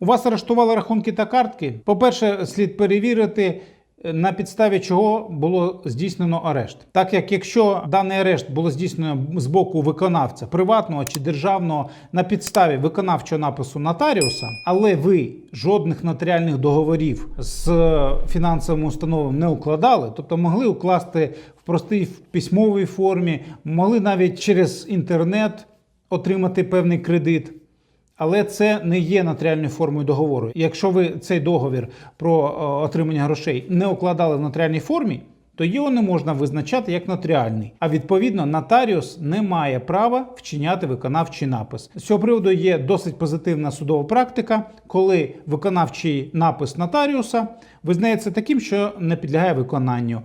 У вас арештували рахунки та картки. По-перше, слід перевірити, е, на підставі чого було здійснено арешт. Так як якщо даний арешт було здійснено з боку виконавця приватного чи державного на підставі виконавчого напису нотаріуса, але ви жодних нотаріальних договорів з е, фінансовими установами не укладали, тобто могли укласти в простій в письмовій формі, могли навіть через інтернет отримати певний кредит. Але це не є нотаріальною формою договору. Якщо ви цей договір про е, отримання грошей не укладали в нотаріальній формі, то його не можна визначати як нотаріальний. А відповідно, нотаріус не має права вчиняти виконавчий напис. З цього приводу є досить позитивна судова практика, коли виконавчий напис нотаріуса визнається таким, що не підлягає виконанню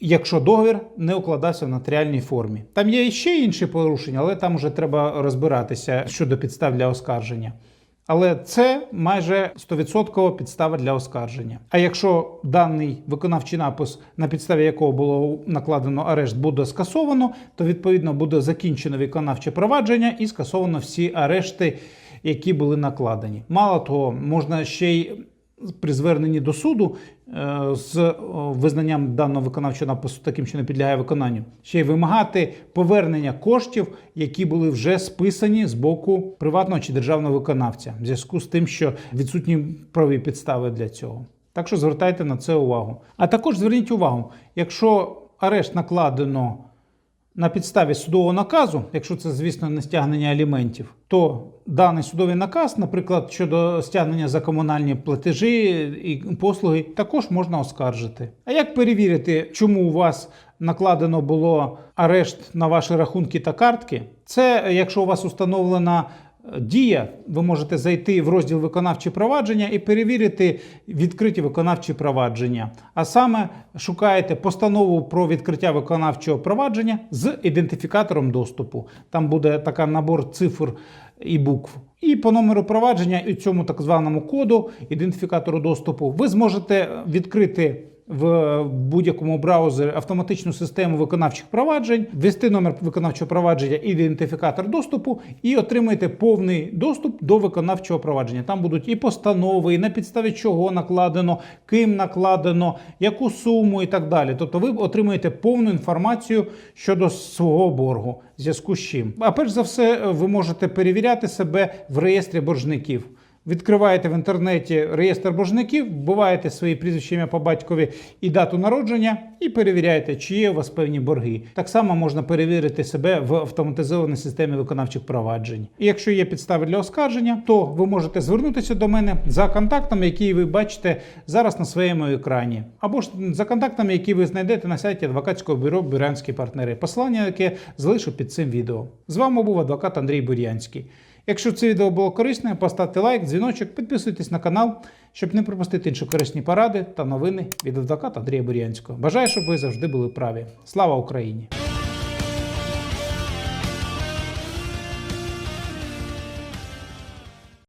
якщо договір не укладався в нотаріальній формі. Там є ще інші порушення, але там вже треба розбиратися щодо підстав для оскарження. Але це майже 100% підстава для оскарження. А якщо даний виконавчий напис, на підставі якого було накладено арешт, буде скасовано, то відповідно буде закінчено виконавче провадження і скасовано всі арешти, які були накладені. Мало того, можна ще й при зверненні до суду з е, визнанням даного виконавчого напису таким, що не підлягає виконанню, ще й вимагати повернення коштів, які були вже списані з боку приватного чи державного виконавця, в зв'язку з тим, що відсутні праві підстави для цього. Так що звертайте на це увагу. А також зверніть увагу, якщо арешт накладено на підставі судового наказу, якщо це, звісно, не стягнення аліментів, то даний судовий наказ, наприклад, щодо стягнення за комунальні платежі і послуги, також можна оскаржити. А як перевірити, чому у вас накладено було арешт на ваші рахунки та картки? Це якщо у вас установлена Дія, ви можете зайти в розділ виконавчі провадження і перевірити відкриті виконавчі провадження. А саме шукаєте постанову про відкриття виконавчого провадження з ідентифікатором доступу. Там буде така набор цифр і букв. І по номеру провадження і цьому так званому коду ідентифікатору доступу ви зможете відкрити в будь-якому браузері автоматичну систему виконавчих проваджень, ввести номер виконавчого провадження ідентифікатор доступу, і отримаєте повний доступ до виконавчого провадження. Там будуть і постанови, і на підставі чого накладено, ким накладено, яку суму і так далі. Тобто ви отримуєте повну інформацію щодо свого боргу, в зв'язку з чим. А перш за все, ви можете перевіряти себе в реєстрі боржників. Відкриваєте в інтернеті реєстр боржників, вбиваєте свої прізвища ім'я по батькові і дату народження, і перевіряєте, чи є у вас певні борги. Так само можна перевірити себе в автоматизованій системі виконавчих проваджень. І якщо є підстави для оскарження, то ви можете звернутися до мене за контактами, які ви бачите зараз на своєму екрані, або ж за контактами, які ви знайдете на сайті адвокатського бюро Бурянські партнери. Посилання, яке залишу під цим відео. З вами був адвокат Андрій Бурянський. Якщо це відео було корисне, поставте лайк, дзвіночок, підписуйтесь на канал, щоб не пропустити інші корисні поради та новини від адвоката Андрія Бурянського. Бажаю, щоб ви завжди були праві. Слава Україні!